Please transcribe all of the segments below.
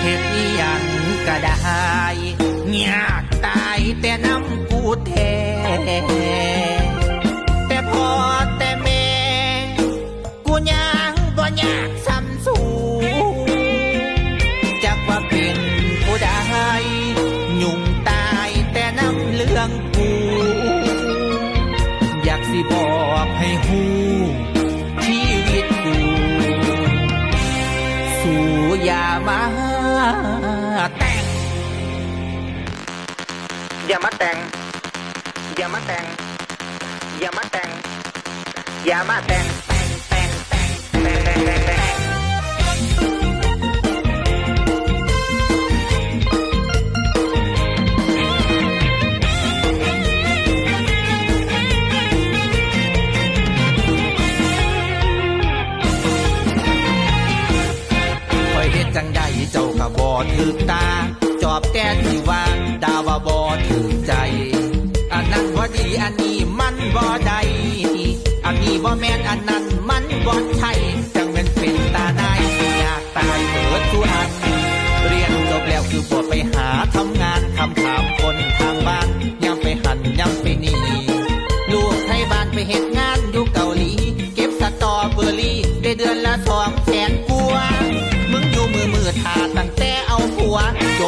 เฮ็ดอีหยังก็ได้ยากตายแต่น้ำกูแทแต่พอแต่แม่ กูยังบ่ยากซ้ำสูจักว่าเป็นผู้ใดยุ่งตายแต่น้ำเรื่องกู อย่ามาแต่ง อย่ามาแต่ง อย่ามาแต่ง อย่ามาแต่ง อย่ามาแต่งแต่งแต่งแต่งแต่งแต่ง เจ้าก็บ่ถึกตา จอบแต่ที่ว่าดาวว่าบ่ถึกใจ อันนั้นบ่ดีอันนี้มันบ่ได้อันนี้บ่แม่นอันนั้นมันบ่ใช่จังแม่นเป็นตาได้อยากตายเบิดทุกอัน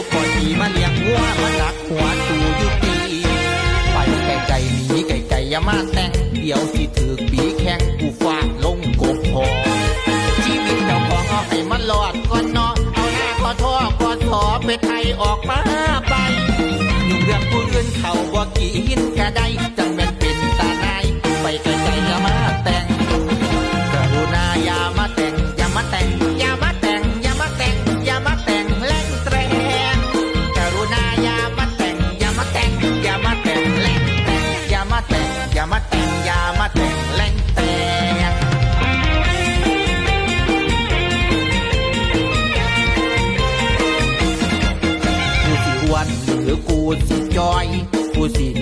กบพอดีมาเลี้ยงวัวมาดักหัวตูอยู่ตีไปไกลไกลหนีไกลไกลอย่ามาแต่งเดี๋ยวสิถือปีแข้งกูฟาดลงกบพอชีวิตเจ้าของเอาให้มันรอดก่อนเนาะเอาหน้าขอโทษขอถอไปไทยออกมาไปยุ่งเรื่องผู้อื่นเขาบ่กี่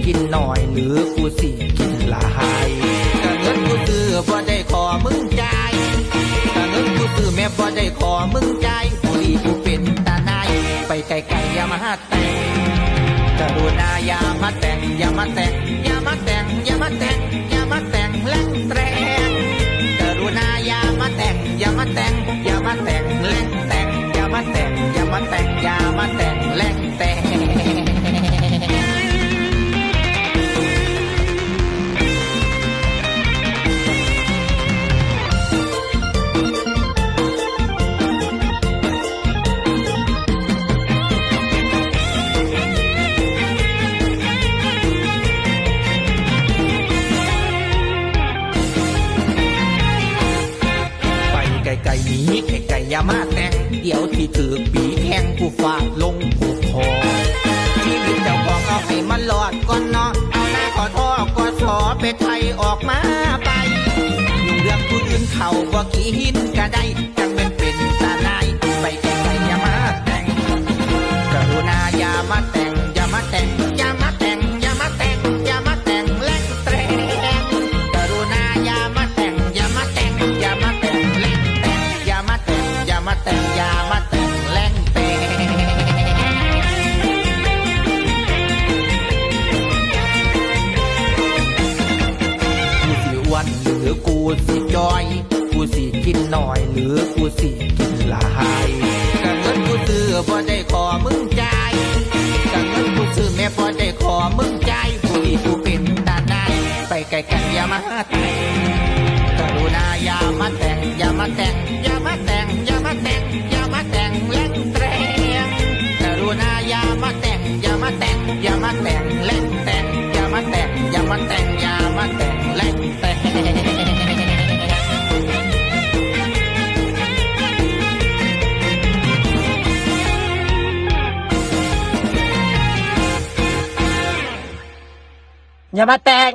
กินหน่อยหรือกูสิกินหลายกะเงินกูซื้อบ่ได้ขอมึงจ่ายถ้าเงินกูซื้อแม่บ่ได้ขอมึงจ่ายกูดีกูเป็นตาไนายไปไกลๆอย่ามาหาแต่งกรุณาอย่ามาแต่งอย่ามาแต่งอย่ามาแต่งอย่ามาแต่งอย่ามาแต่ง ที่ถือปีแข้งกูฟาดลงกูคอชีวิตเจ้าของเอาให้มันรอดก่อนเนาะเอาหน้าขอโทอก็สอไปไทยออกมาไปยุ่งเรื่องผู้อื่นเขาบ่กี่หินก็ได้ สิจอย กูสิกินหน่อย หรือกูสิกินหลายกัเงินกูซื้อบ่ได้ขอมึงจ่ายกัเงินกูซื้อแม่บ่ได้ขอมึงใจกูดีกูเป็นตาได้ไปไกลกันอย่ามาแต่งกรุณาอย่ามาแต่งอย่ามาแต่งอย่ามาแต่งอย่ามาแต่งอย่ามาแต่งแรงแตรงกรุณาอย่ามาแต่งอย่ามาแต่งอย่ามาแต่ง อย่ามาแต่ง